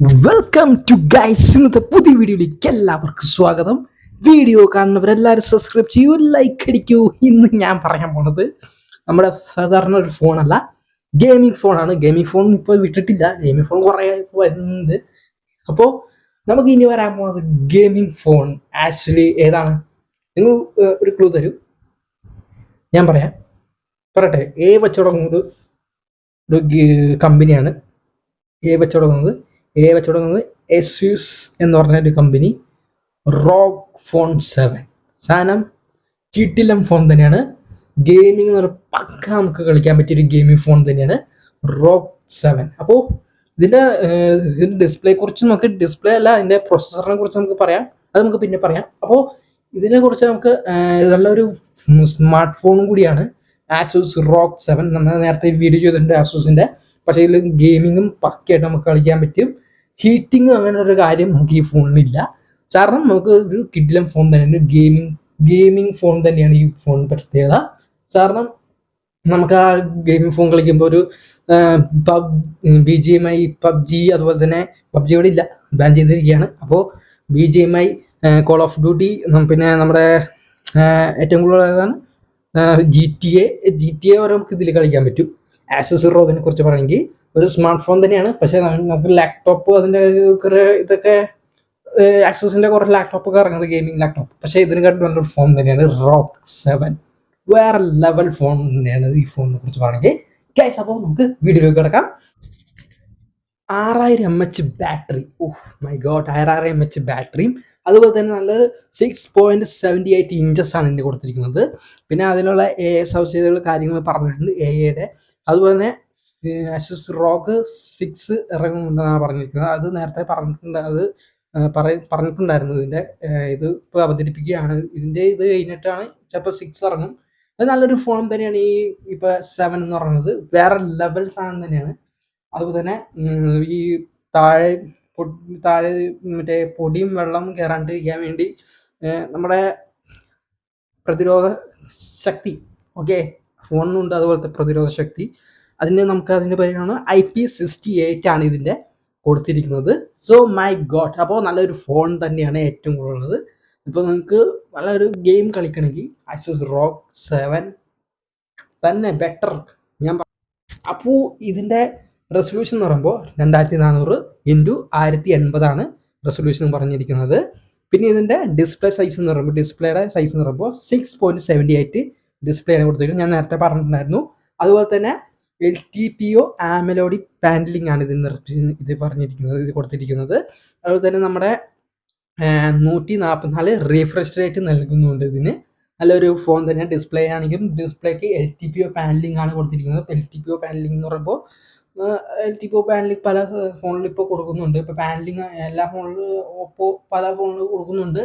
Welcome to guys ഇന്നത്തെ പുതിയ വീഡിയോയിലേക്ക് എല്ലാവർക്കും സ്വാഗതം. വീഡിയോ കാണുന്നവരെല്ലാവരും സബ്സ്ക്രൈബ് ചെയ്യൂ ലൈക്ക് അടിക്കൂ. ഇന്ന് ഞാൻ പറയാൻ പോണത് നമ്മുടെ സാധാരണ ഒരു ഫോണല്ല ഗെയിമിംഗ് ഫോണാണ് ഗെയിമിംഗ് ഫോൺ ഇപ്പോൾ വിട്ടിട്ടില്ല. ഗെയിമിംഗ് ഫോൺ കുറേ വരുന്നുണ്ട്. അപ്പോൾ നമുക്ക് ഇനി വരാൻ പോകുന്നത് ഗെയിമിംഗ് ഫോൺ ആക്ച്വലി ഏതാണ്? നിങ്ങൾ ഒരു ക്ലൂ തരൂ. ഞാൻ പറയാം. പറയട്ടെ. എ വച്ചോടങ്ങുന്നത് ഒരു കമ്പനിയാണ് എ വച്ചോടങ്ങുന്നത് എ വെച്ച് തുടങ്ങുന്നത് എസ്യൂസ് എന്ന് പറഞ്ഞ ഒരു കമ്പനി റോക്ക് ഫോൺ സെവൻ സാധനം ചിട്ടിലം ഫോൺ തന്നെയാണ്. ഗെയിമിംഗ് എന്ന് പറഞ്ഞാൽ പക്ക നമുക്ക് കളിക്കാൻ പറ്റിയ ഒരു ഗെയിമിംഗ് ഫോൺ തന്നെയാണ് റോക്ക് സെവൻ അപ്പോൾ ഇതിന്റെ ഇതിന്റെ ഡിസ്പ്ലേ കുറിച്ച് നമുക്ക് ഡിസ്പ്ലേ അല്ല ഇതിന്റെ പ്രൊസസ്സറിനെ കുറിച്ച് നമുക്ക് പറയാം. അത് നമുക്ക് പിന്നെ പറയാം. അപ്പോൾ ഇതിനെ കുറിച്ച് നമുക്ക് നല്ലൊരു സ്മാർട്ട് ഫോണും കൂടിയാണ് ആസൂസ് റോക്ക് സെവൻ നമ്മൾ നേരത്തെ വീഡിയോ ചെയ്തിട്ടുണ്ട് ആസൂസിന്റെ പക്ഷേ ഇതിൽ ഗെയിമിങ്ങും പക്കയായിട്ട് നമുക്ക് കളിക്കാൻ പറ്റും. ഹീറ്റിംഗ് അങ്ങനെ ഒരു കാര്യം നമുക്ക് ഈ ഫോണിനില്ല കാരണം നമുക്ക് ഒരു കിഡിലം ഫോൺ തന്നെയാണ് ഗെയിമിംഗ് ഗെയിമിംഗ് ഫോൺ തന്നെയാണ് ഈ ഫോൺ പ്രത്യേകത. കാരണം നമുക്ക് ആ ഗെയിമിംഗ് ഫോൺ കളിക്കുമ്പോൾ ഒരു pub B G M I PUBG അതുപോലെ തന്നെ പബ്ജി ഇവിടെ ഇല്ല. ബാൻ ചെയ്തിരിക്കുകയാണ്. അപ്പോൾ B G M I call of duty പിന്നെ നമ്മുടെ ഏറ്റവും കൂടുതൽ ഏതാണ് G T A G T A വരെ നമുക്ക് ഇതിൽ കളിക്കാൻ പറ്റും. ആസസ് റോഗിനെ കുറിച്ച് പറയുമെങ്കിൽ ഒരു സ്മാർട്ട് ഫോൺ തന്നെയാണ്. പക്ഷേ നമുക്ക് ലാപ്ടോപ്പ് അതിന്റെ കുറേ ഇതൊക്കെ ആക്സസിന്റെ കുറേ ലാപ്ടോപ്പ് ഒക്കെ ഇറങ്ങുന്നത് ഗെയിമിംഗ് ലാപ്ടോപ്പ് പക്ഷേ ഇതിനെക്കാട്ടും നല്ലൊരു ഫോൺ തന്നെയാണ് റോക്ക് സെവൻ വേറെ ലെവൽ ഫോൺ തന്നെയാണ് ഈ ഫോണിനെ കുറിച്ച് പറയുകയാണെങ്കിൽ. ഗൈസ് അപ്പോൾ നമുക്ക് വീഡിയോയിലേക്ക് കിടക്കാം. ആറായിരം M H battery oh my god ആറായിരം എം എച്ച് ബാറ്ററിയും അതുപോലെ തന്നെ നല്ല six point seventy eight inches ആണ് ഇതിന് കൊടുത്തിരിക്കുന്നത്. പിന്നെ അതിനുള്ള എ സവിശേഷതകൾ കാര്യങ്ങൾ പറഞ്ഞിട്ടുണ്ട് എ എയുടെ അതുപോലെ തന്നെ അസസ് റോഗ് സിക്സ് ഇറങ്ങുന്നുണ്ടെന്നാണ് പറഞ്ഞിരിക്കുന്നത്. അത് നേരത്തെ പറഞ്ഞിട്ടുണ്ട് അത് പറഞ്ഞിട്ടുണ്ടായിരുന്നു ഇതിന്റെ ഇത് ഇപ്പോൾ അവതരിപ്പിക്കുകയാണ്. ഇതിന്റെ ഇത് കഴിഞ്ഞിട്ടാണ് ചിലപ്പോൾ സിക്സ് ഇറങ്ങും. അത് നല്ലൊരു ഫോൺ തന്നെയാണ് ഈ ഇപ്പോൾ സെവൻ എന്ന് പറയുന്നത്. വേറെ ലെവൽ സാധനം തന്നെയാണ്. അതുപോലെ തന്നെ ഈ താഴെ താഴെ മറ്റേ പൊടിയും വെള്ളം കയറാണ്ടിരിക്കാൻ വേണ്ടി നമ്മുടെ പ്രതിരോധ ശക്തി ഓക്കെ ഫോണിനുണ്ട് അതുപോലത്തെ പ്രതിരോധ ശക്തി. അതിന് നമുക്ക് അതിന്റെ പേരാണ് ഐ പി സിക്സ്റ്റി എയ്റ്റ് ആണ് ഇതിന്റെ കൊടുത്തിരിക്കുന്നത്. സോ മൈ ഗോഡ് അപ്പോൾ നല്ലൊരു ഫോൺ തന്നെയാണ് ഏറ്റവും കൂടുതലുള്ളത്. ഇപ്പോൾ നിങ്ങൾക്ക് നല്ലൊരു ഗെയിം കളിക്കണമെങ്കിൽ ഐസൂസ് റോക്ക് സെവൻ തന്നെ ബെറ്റർ ഞാൻ അപ്പോൾ ഇതിന്റെ റെസൊല്യൂഷൻ എന്ന് പറയുമ്പോൾ രണ്ടായിരത്തി നാനൂറ് ഇന്റു ആയിരത്തി എൺപതാണ് റെസൊല്യൂഷൻ പറഞ്ഞിരിക്കുന്നത്. പിന്നെ ഇതിന്റെ ഡിസ്പ്ലേ സൈസ് എന്ന് പറയുമ്പോൾ ഡിസ്പ്ലേയുടെ സൈസ് എന്ന് പറയുമ്പോൾ സിക്സ് പോയിന്റ് സെവന്റി എയ്റ്റ് ഡിസ്പ്ലേനെ കൊടുത്തിരിക്കുന്നത്. ഞാൻ നേരത്തെ പറഞ്ഞിട്ടുണ്ടായിരുന്നു. അതുപോലെ തന്നെ L T P O AMOLED panelling ആണ് ഇത് ഇത് പറഞ്ഞിരിക്കുന്നത് ഇത് കൊടുത്തിരിക്കുന്നത്. അതുപോലെ തന്നെ നമ്മുടെ നൂറ്റി നാൽപ്പത്തിനാല് റീഫ്രഷ് റേറ്റ് നൽകുന്നുണ്ട് ഇതിന്. നല്ലൊരു ഫോൺ തന്നെ ഡിസ്പ്ലേ ആണെങ്കിലും ഡിസ്പ്ലേക്ക് L T P O panelling ആണ് കൊടുത്തിരിക്കുന്നത്. L T P O panelling എന്ന് പറയുമ്പോൾ L T P O panelling പല ഫോണിലും ഇപ്പോൾ കൊടുക്കുന്നുണ്ട്. ഇപ്പോൾ പാനലിംഗ് എല്ലാ ഫോണിലും ഓപ്പോ പല ഫോണിലും കൊടുക്കുന്നുണ്ട്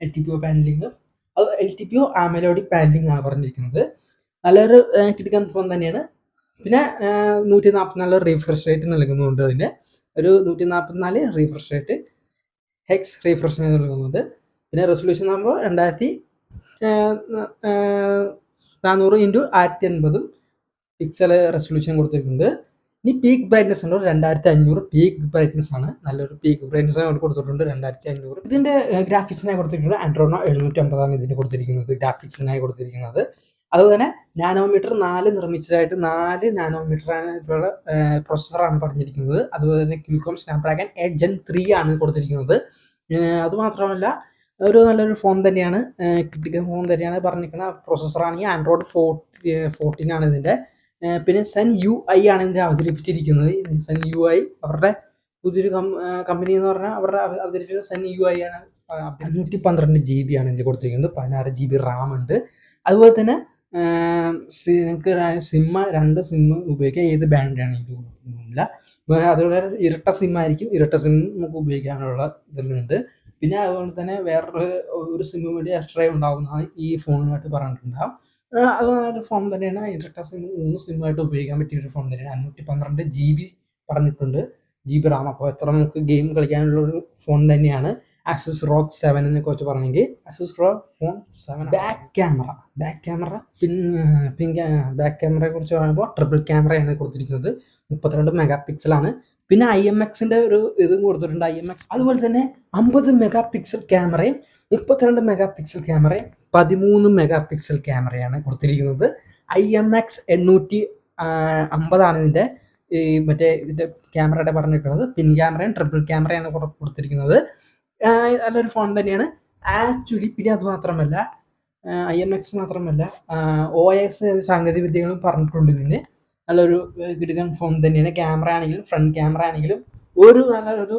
L T P O panelling അത് L T P O AMOLED panelling ആണ് പറഞ്ഞിരിക്കുന്നത്. നല്ലൊരു കിടക്കാൻ ഫോൺ തന്നെയാണ്. പിന്നെ നൂറ്റി നാൽപ്പത്തിനാല് റീഫ്രഷ് റേറ്റ് നൽകുന്നുണ്ട് അതിന്റെ ഒരു നൂറ്റി നാൽപ്പത്തിനാല് റീഫ്രഷ് റേറ്റ് ഹെക്സ് റീഫ്രഷ് നൽകുന്നുണ്ട്. പിന്നെ റെസൊല്യൂഷൻ നമ്പർ രണ്ടായിരത്തി നാനൂറ് ഇന്റു ആയിരത്തി അൻപതും പിക്സൽ റെസൊല്യൂഷൻ കൊടുത്തിട്ടുണ്ട്. ഇനി പീക്ക് ബ്രൈറ്റ്നസ് ഉണ്ട്. രണ്ടായിരത്തി അഞ്ഞൂറ് പീക്ക് ബ്രൈറ്റ്നസ് ആണ്. നല്ലൊരു പീക്ക് ബ്രൈറ്റ്നസ് അവിടെ കൊടുത്തിട്ടുണ്ട്. രണ്ടായിരത്തി അഞ്ഞൂറ് ഇതിന്റെ ഗ്രാഫിക്സിനായി കൊടുത്തിരിക്കുന്നത് ആൻഡ്രോണോ എഴുന്നൂറ്റി അമ്പതാണ് ഇതിന് കൊടുത്തിരിക്കുന്നത്. ഗ്രാഫിക്സിനായി കൊടുത്തിരിക്കുന്നത്. അതുപോലെ തന്നെ നാനോമീറ്റർ നാല് നിർമ്മിച്ചതായിട്ട് നാല് നാനോമീറ്ററായിട്ടുള്ള പ്രൊസസ്സറാണ് പറഞ്ഞിരിക്കുന്നത് അതുപോലെ തന്നെ Qualcomm Snapdragon eight gen three ആണ് കൊടുത്തിരിക്കുന്നത്. അതുമാത്രമല്ല ഒരു നല്ലൊരു ഫോൺ തന്നെയാണ്. കിട്ടിക്കുന്ന ഫോൺ തന്നെയാണ് പറഞ്ഞിരിക്കുന്ന പ്രൊസസ്സറാണെങ്കിൽ ആൻഡ്രോയിഡ് ഫോർട്ടി ഫോർട്ടീൻ ആണ് ഇതിന്റെ പിന്നെ സെൻ യു ഐ ആണ് ഇതിന്റെ അവതരിപ്പിച്ചിരിക്കുന്നത്. സെൻ യു ഐ അവരുടെ പുതിയൊരു കമ്പനി എന്ന് പറഞ്ഞാൽ അവരുടെ അവ- അവതരിപ്പിച്ച സെൻ യു ഐ ആണ്. അഞ്ഞൂറ്റി പന്ത്രണ്ട് ജി ബി ആണ് ഇതിൽ കൊടുത്തിരിക്കുന്നത്. പതിനാറ് ജി ബി റാം ഉണ്ട്. അതുപോലെ തന്നെ നിങ്ങൾക്ക് സിമ്മ രണ്ട് സിമ്മ് ഉപയോഗിക്കാം ഏത് ബാൻഡാണ് ഇത്? ഇല്ല. അതുപോലെ ഇരട്ട സിം ആയിരിക്കും. ഇരട്ട സിം നമുക്ക് ഉപയോഗിക്കാനുള്ള ഇതിലുണ്ട്. പിന്നെ അതുപോലെ തന്നെ വേറൊരു ഒരു സിമ്മ് വേണ്ടി എക്സ്ട്രാ ഉണ്ടാകുന്നതാണ് ഈ ഫോണിനായിട്ട് പറഞ്ഞിട്ടുണ്ടാകും അത് ഫോൺ തന്നെയാണ്. ഇരട്ട സിം മൂന്ന് സിമ്മായിട്ട് ഉപയോഗിക്കാൻ പറ്റിയ ഒരു ഫോൺ തന്നെയാണ്. അഞ്ഞൂറ്റി പന്ത്രണ്ട് ജി ബി പറഞ്ഞിട്ടുണ്ട്. G B RAM. അപ്പോൾ എത്ര നമുക്ക് ഗെയിം കളിക്കാനുള്ള ഒരു ഫോൺ തന്നെയാണ്. ആക്സസ് റോക്ക് സെവനെ കുറിച്ച് പറഞ്ഞെങ്കിൽ Asus rock phone seven back camera back camera പിൻ പിൻ ബാക്ക് ക്യാമറയെ കുറിച്ച് പറയുമ്പോൾ ട്രിപ്പിൾ ക്യാമറയാണ് കൊടുത്തിരിക്കുന്നത്. മുപ്പത്തിരണ്ട് മെഗാ പിക്സലാണ് പിന്നെ ഐ എം എക്സിന്റെ ഒരു ഇതും കൊടുത്തിട്ടുണ്ട്. ഐ എം എക്സ് അതുപോലെ തന്നെ അമ്പത് മെഗാ പിക്സൽ ക്യാമറയും മുപ്പത്തിരണ്ട് മെഗാ പിക്സൽ ക്യാമറയും പതിമൂന്ന് മെഗാ പിക്സൽ ക്യാമറയാണ് കൊടുത്തിരിക്കുന്നത്. ഐ എം എക്സ് എണ്ണൂറ്റി അമ്പതാണ് ഇതിന്റെ ഈ മറ്റേ ഇതിന്റെ ക്യാമറയുടെ പറഞ്ഞിരിക്കുന്നത് പിൻ ക്യാമറയും ട്രിപ്പിൾ ക്യാമറയാണ് കൊടു- കൊടുത്തിരിക്കുന്നത്. നല്ലൊരു ഫോൺ തന്നെയാണ്. ആക്ച്വലി പിന്നെ അത് മാത്രമല്ല ഐ എം എക്സ് മാത്രമല്ല ഒ എസ് സാങ്കേതിക വിദ്യകളും പറഞ്ഞിട്ടുണ്ട് ഇതിന്. നല്ലൊരു കിടുക്കൻ ഫോൺ തന്നെയാണ്. ക്യാമറ ആണെങ്കിലും ഫ്രണ്ട് ക്യാമറ ആണെങ്കിലും ഒരു നല്ലൊരു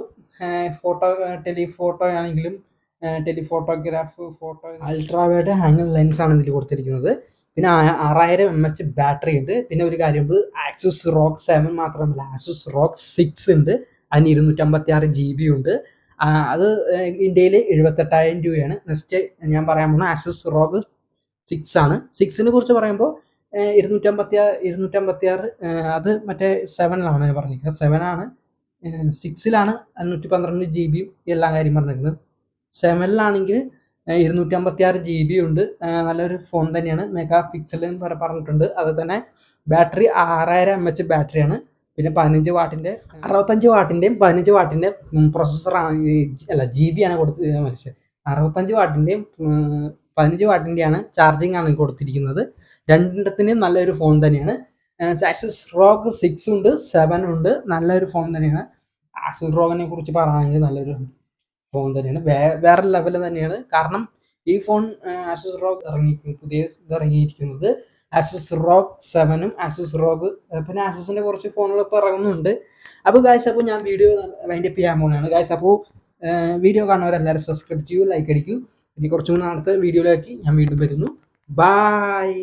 ഫോട്ടോ ടെലിഫോട്ടോ ആണെങ്കിലും ടെലിഫോട്ടോഗ്രാഫ് ഫോട്ടോ അൾട്രാവേഡ് ഹാങ്ങൽ ലെൻസ് ആണ് ഇതിൽ കൊടുത്തിരിക്കുന്നത്. പിന്നെ ആറായിരം എം എച്ച് ബാറ്ററി ഉണ്ട്. പിന്നെ ഒരു കാര്യം ആക്സസ് റോക്ക് സെവൻ മാത്രമല്ല ആക്സസ് റോക്ക് സിക്സ് ഉണ്ട്. അതിന് ഇരുന്നൂറ്റമ്പത്തി ആറ് ജി ബി ഉണ്ട്. അത് ഇന്ത്യയിൽ എഴുപത്തെട്ടായിരം രൂപയാണ്. നെക്സ്റ്റ് ഞാൻ പറയാൻ പോകുന്ന ആസസ് റോഗ് സിക്സ് ആണ്. സിക്സിനെ കുറിച്ച് പറയുമ്പോൾ ഇരുന്നൂറ്റമ്പത്തി ഇരുന്നൂറ്റമ്പത്തി ആറ് അത് മറ്റേ സെവനിലാണ് ഞാൻ പറഞ്ഞിരിക്കുന്നത്. സെവനാണ് സിക്സിലാണ് അഞ്ഞൂറ്റി പന്ത്രണ്ട് ജി ബിയും എല്ലാ കാര്യം പറഞ്ഞിരിക്കുന്നത്. സെവനിലാണെങ്കിൽ ഇരുന്നൂറ്റമ്പത്തി ആറ് ജി ബി ഉണ്ട്. നല്ലൊരു ഫോൺ തന്നെയാണ്. മെഗാ പിക്സൽ എന്ന് പറഞ്ഞിട്ടുണ്ട്. അത് തന്നെ ബാറ്ററി ആറായിരം എം എച്ച് ബാറ്ററിയാണ് പിന്നെ പതിനഞ്ച് വാട്ടിന്റെ അറുപത്തഞ്ച് വാട്ടിന്റെയും പതിനഞ്ച് വാട്ടിന്റെ പ്രൊസസ്സറാണ് അല്ല ജി ബി ആണ് കൊടുത്ത് മനുഷ്യൻ അറുപത്തഞ്ച് വാട്ടിന്റെയും പതിനഞ്ച് വാട്ടിന്റെയാണ് ചാർജിങ് ആണ് കൊടുത്തിരിക്കുന്നത്. രണ്ടിടത്തിനും നല്ലൊരു ഫോൺ തന്നെയാണ്. ആക്സസ് റോക്ക് സിക്സ് ഉണ്ട് സെവൻ ഉണ്ട് നല്ലൊരു ഫോൺ തന്നെയാണ്. ആസൽ റോഗിനെ കുറിച്ച് പറയുകയാണെങ്കിൽ നല്ലൊരു ഫോൺ തന്നെയാണ്. വേറെ ലെവൽ തന്നെയാണ്. കാരണം ഈ ഫോൺ ആസൽ റോക്ക് ഇറങ്ങി പുതിയ ഇറങ്ങിയിരിക്കുന്നത് ആസസ് റോഗ് സെവനും ആസൂസ് റോഗ് പിന്നെ ആസൂസിന്റെ കുറച്ച് ഫോണുകൾ ഇപ്പോൾ ഇറങ്ങുന്നുണ്ട് അപ്പോൾ ഗായ്സ് അപ്പോൾ ഞാൻ വീഡിയോ അതിന്റെ ചെയ്യാൻ പോകുന്നതാണ് ഗായ്സ് അപ്പോൾ വീഡിയോ കാണുന്നവരെല്ലാവരും സബ്സ്ക്രൈബ് ചെയ്യൂ ലൈക്ക് അടിക്കൂ. ഇനി കുറച്ചും കൂടി അടുത്ത വീഡിയോയിലേക്ക് ഞാൻ വീണ്ടും വരുന്നു. ബായ്